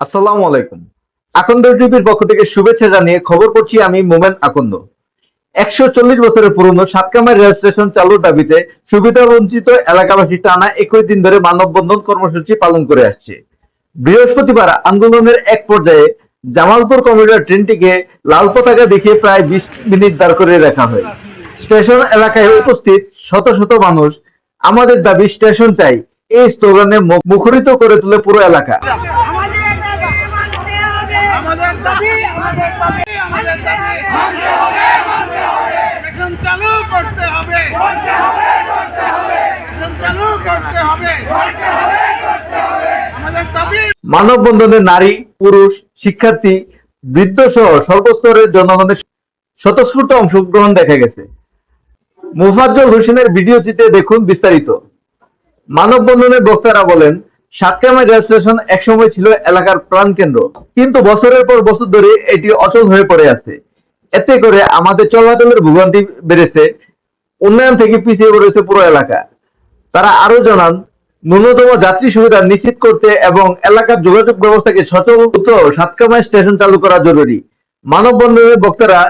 আসসালামু আলাইকুম। আকন্দ টিভির পক্ষ থেকে শুভেচ্ছা জানিয়ে খবর পড়ছি আমি মোমেন আকন্দ। একশো চল্লিশ বছরের পুরনো সাতকামাই রেল স্টেশন চালুর দাবিতে সুবিধা বঞ্চিত এলাকাবাসী টানা একুশ দিন ধরে মানববন্ধন কর্মসূচি পালন করে আসছে। বৃহস্পতিবার আন্দোলনের এক পর্যায়ে জামালপুর কমিউটার ট্রেনটিকে লাল পতাকা দেখিয়ে প্রায় বিশ মিনিট দাঁড় করে রাখা হয়। স্টেশন এলাকায় উপস্থিত শত শত মানুষ। আমাদের দাবি স্টেশন চাই এই স্লোগানে মুখরিত করে তোলে পুরো এলাকা। চালু করতে হবে চালু করতে হবে আমাদের মানববন্ধনে নারী পুরুষ, শিক্ষার্থী বৃদ্ধ সহ সর্বস্তরের জনগণের স্বতঃস্ফূর্ত অংশগ্রহণ দেখা গেছে। মুফাজ্জল হোসেনের ভিডিও চিত্রে দেখুন বিস্তারিত। মানববন্ধনে বক্তারা বলেন সাতকামাই রেল স্টেশন একসময় ছিল এলাকার প্রাণকেন্দ্র। কিন্তু বছরের পর বছর ধরে এটি অচল হয়ে পড়ে আছে। এতে করে আমাদের চলাচলের ভোগান্তি বেড়েছে। উন্নয়ন থেকে পিছিয়ে পড়েছে পুরো এলাকা। তারা আরও জানান ন্যূনতম যাত্রী সুবিধা নিশ্চিত করতে এবং এলাকার যোগাযোগ ব্যবস্থাকে সচলত সাতকামায় স্টেশন চালু করা জরুরি। মানববন্ধনের বক্তারা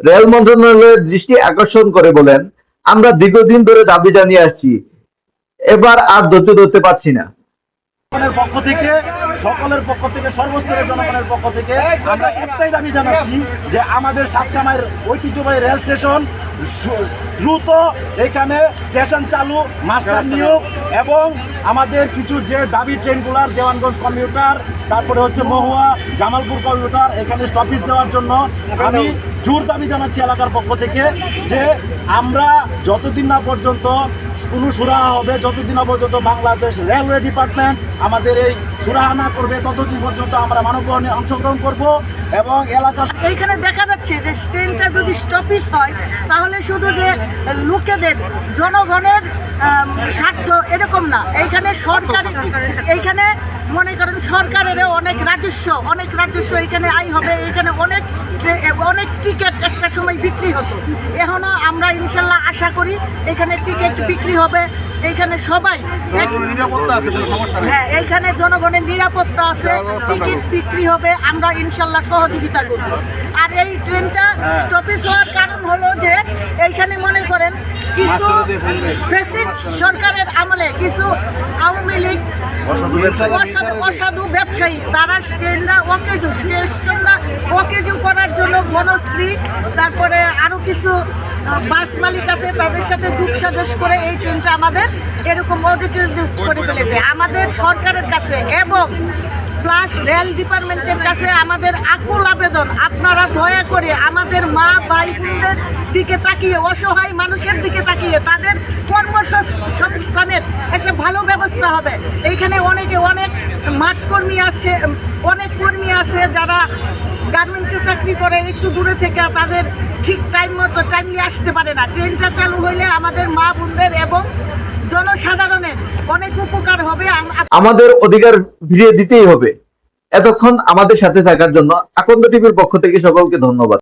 রেল মন্ত্রণালয়ের দৃষ্টি আকর্ষণ করে বলেন, আমরা দীর্ঘদিন ধরে দাবি জানিয়ে আসছি। এবার আর ধৈর্য ধরতে পারছি না। পক্ষ থেকে সকলের পক্ষ থেকে সর্বস্তরের জনগণের পক্ষ থেকে আমরা একটাই দাবি জানাচ্ছি যে আমাদের সাতকামাইয়ের ঐতিহ্যবাহী রেল স্টেশন দ্রুত এখানে স্টেশন চালু মাস্টার নিয়োগ এবং আমাদের কিছু যে দাবি ট্রেনগুলার দেওয়ানগঞ্জ কমিউটার তারপরে হচ্ছে মহুয়া জামালপুর কমিউটার এখানে স্টপিস দেওয়ার জন্য আমি জোর দাবি জানাচ্ছি এলাকার পক্ষ থেকে যে আমরা যতদিন না পর্যন্ত কোনো সুরাহা হবে যতদিন না পর্যন্ত বাংলাদেশ রেলওয়ে ডিপার্টমেন্ট আমাদের এই সুরাহা না করবে, ততদিন পর্যন্ত আমরা মানববন্ধনে অংশগ্রহণ করব এবং এলাকার এইখানে দেখা যাচ্ছে যে ট্রেনটা যদি স্টপিস হয়, তাহলে শুধু যে লোকেদের জনগণের স্বার্থ এরকম না। এইখানে সরকার, এইখানে মনে করেন সরকারেরও অনেক রাজস্ব অনেক রাজস্ব এখানে আয় হবে এখানে অনেক অনেক টিকিট একটা সময় বিক্রি হতো। এখনও আমরা ইনশাল্লাহ আশা করি এখানে টিকিট বিক্রি হবে। এইখানে সবাই হ্যাঁ এইখানে জনগণের নিরাপত্তা আছে টিকিট বিক্রি হবে আমরা ইনশাল্লাহ সহযোগিতা করব। আর এই ট্রেনটা স্টপেজ হওয়ার কারণ হলো যে এইখানে মনে করেন কিছু ফেসিস্ট সরকারের আমলে কিছু আওয়ামী লীগ অসাধু ব্যবসায়ী। তারা ট্রেনটা অকেজু স্টেশনটা অকেজু করার বনশ্রী, তারপরে আরও কিছু বাস মালিক আছে, তাদের সাথে যুগ সাজস করে এই ট্রেনটা আমাদের এরকম অযোগ্য করে ফেলেছে। আমাদের সরকারের কাছে এবং প্লাস রেল ডিপার্টমেন্টের কাছে আমাদের আকুল আবেদন। আপনারা দয়া করে আমাদের মা, ভাই, বোনদের দিকে তাকিয়ে, অসহায় মানুষের দিকে তাকিয়ে তাদের কর্মসংস্থানের একটা ভালো ব্যবস্থা হবে। এইখানে অনেকে অনেক মাঠ কর্মী আছে, অনেক কর্মী আছে যারা গার্মেন্টসে চাকরি করে, একটু দূরে থেকে তাদের ঠিক টাইম মতো টাইমলি আসতে পারে না। ট্রেনটা চালু হইলে আমাদের মা বোনদের এবং জনসাধারণের অনেক উপকার হবে। আমাদের অধিকার ভিড়িয়ে দিতেই হবে। এতক্ষণ আমাদের সাথে থাকার জন্য আকন্দ টিভির পক্ষ থেকে সকলকে ধন্যবাদ।